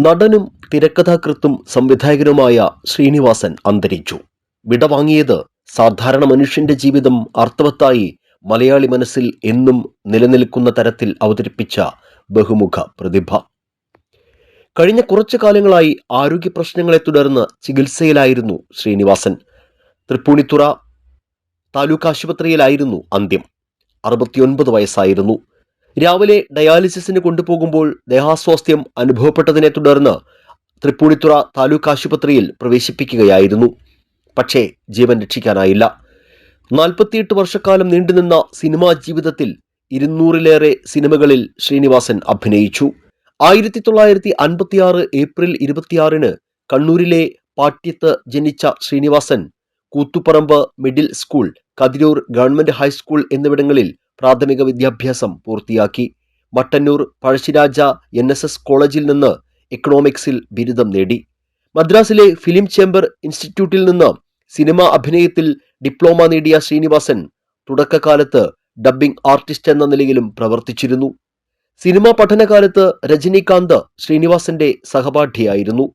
നടനും തിരക്കഥാകൃത്തും സംവിധായകനുമായ ശ്രീനിവാസൻ അന്തരിച്ചു. വിടവാങ്ങിയത് സാധാരണ മനുഷ്യന്റെ ജീവിതം അർത്ഥവത്തായി മലയാളി മനസ്സിൽ എന്നും നിലനിൽക്കുന്ന തരത്തിൽ അവതരിപ്പിച്ച ബഹുമുഖ പ്രതിഭ. കഴിഞ്ഞ കുറച്ചു കാലങ്ങളായി ആരോഗ്യ പ്രശ്നങ്ങളെ തുടർന്ന് ചികിത്സയിലായിരുന്നു ശ്രീനിവാസൻ. തൃപ്പൂണിത്തുറ താലൂക്ക് ആശുപത്രിയിലായിരുന്നു അന്ത്യം. അറുപത്തിയൊൻപത് വയസ്സായിരുന്നു. രാവിലെ ഡയാലിസിസിന് കൊണ്ടുപോകുമ്പോൾ ദേഹാസ്വാസ്ഥ്യം അനുഭവപ്പെട്ടതിനെ തുടർന്ന് തൃപ്പൂണിത്തുറ താലൂക്ക് ആശുപത്രിയിൽ പ്രവേശിപ്പിക്കുകയായിരുന്നു. പക്ഷേ ജീവൻ രക്ഷിക്കാനായില്ല. നാൽപ്പത്തിയെട്ട് വർഷക്കാലം നീണ്ടുനിന്ന സിനിമാ ജീവിതത്തിൽ ഇരുന്നൂറിലേറെ സിനിമകളിൽ ശ്രീനിവാസൻ അഭിനയിച്ചു. ആയിരത്തി തൊള്ളായിരത്തി അൻപത്തിയാറ് ഏപ്രിൽ ഇരുപത്തിയാറിന് കണ്ണൂരിലെ പാട്യത്ത് ജനിച്ച Sreenivasan Koothuparamba middle school Kathiroor government high school എന്നിവിടങ്ങളിൽ പ്രാഥമിക വിദ്യാഭ്യാസം പൂർത്തിയാക്കി. Mattannur Pazhassiraja N S S കോളേജിൽ നിന്ന് എക്കണോമിക്സിൽ ബിരുദം നേടി. മദ്രാസിലെ ഫിലിം ചേംബർ ഇൻസ്റ്റിറ്റ്യൂട്ടിൽ നിന്ന് സിനിമ അഭിനയത്തിൽ ഡിപ്ലോമ നേടിയ ശ്രീനിവാസൻ തുടക്കകാലത്ത് ഡബ്ബിംഗ് ആർട്ടിസ്റ്റ് എന്ന നിലയിലും പ്രവർത്തിച്ചിരുന്നു. സിനിമാ പഠനകാലത്ത് രജനീകാന്ത് ശ്രീനിവാസന്റെ സഹപാഠിയായിരുന്നു.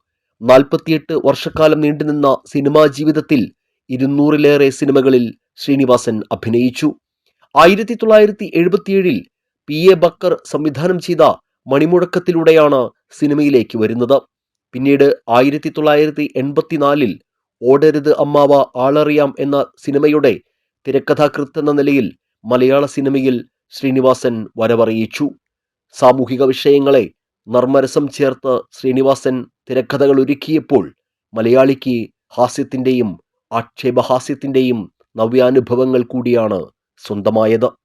നാൽപ്പത്തിയെട്ട് വർഷക്കാലം നീണ്ടുനിന്ന സിനിമാ ജീവിതത്തിൽ ഇരുന്നൂറിലേറെ സിനിമകളിൽ ശ്രീനിവാസൻ അഭിനയിച്ചു. ആയിരത്തി തൊള്ളായിരത്തി എഴുപത്തിയേഴിൽ പി എ ബക്കർ സംവിധാനം ചെയ്ത മണിമുഴക്കത്തിലൂടെയാണ് സിനിമയിലേക്ക് വരുന്നത്. പിന്നീട് ആയിരത്തി തൊള്ളായിരത്തി എൺപത്തിനാലിൽ ഓടരുത് അമ്മാവ ആളറിയാം എന്ന സിനിമയുടെ തിരക്കഥാകൃത്ത് എന്ന നിലയിൽ മലയാള സിനിമയിൽ ശ്രീനിവാസൻ വരവറിയിച്ചു. സാമൂഹിക വിഷയങ്ങളെ നർമ്മരസം ചേർത്ത് ശ്രീനിവാസൻ തിരക്കഥകൾ ഒരുക്കിയപ്പോൾ മലയാളിക്ക് ഹാസ്യത്തിന്റെയും ആക്ഷേപഹാസ്യത്തിന്റെയും നവ്യാനുഭവങ്ങൾ കൂടിയാണ് സ്വന്തമായത്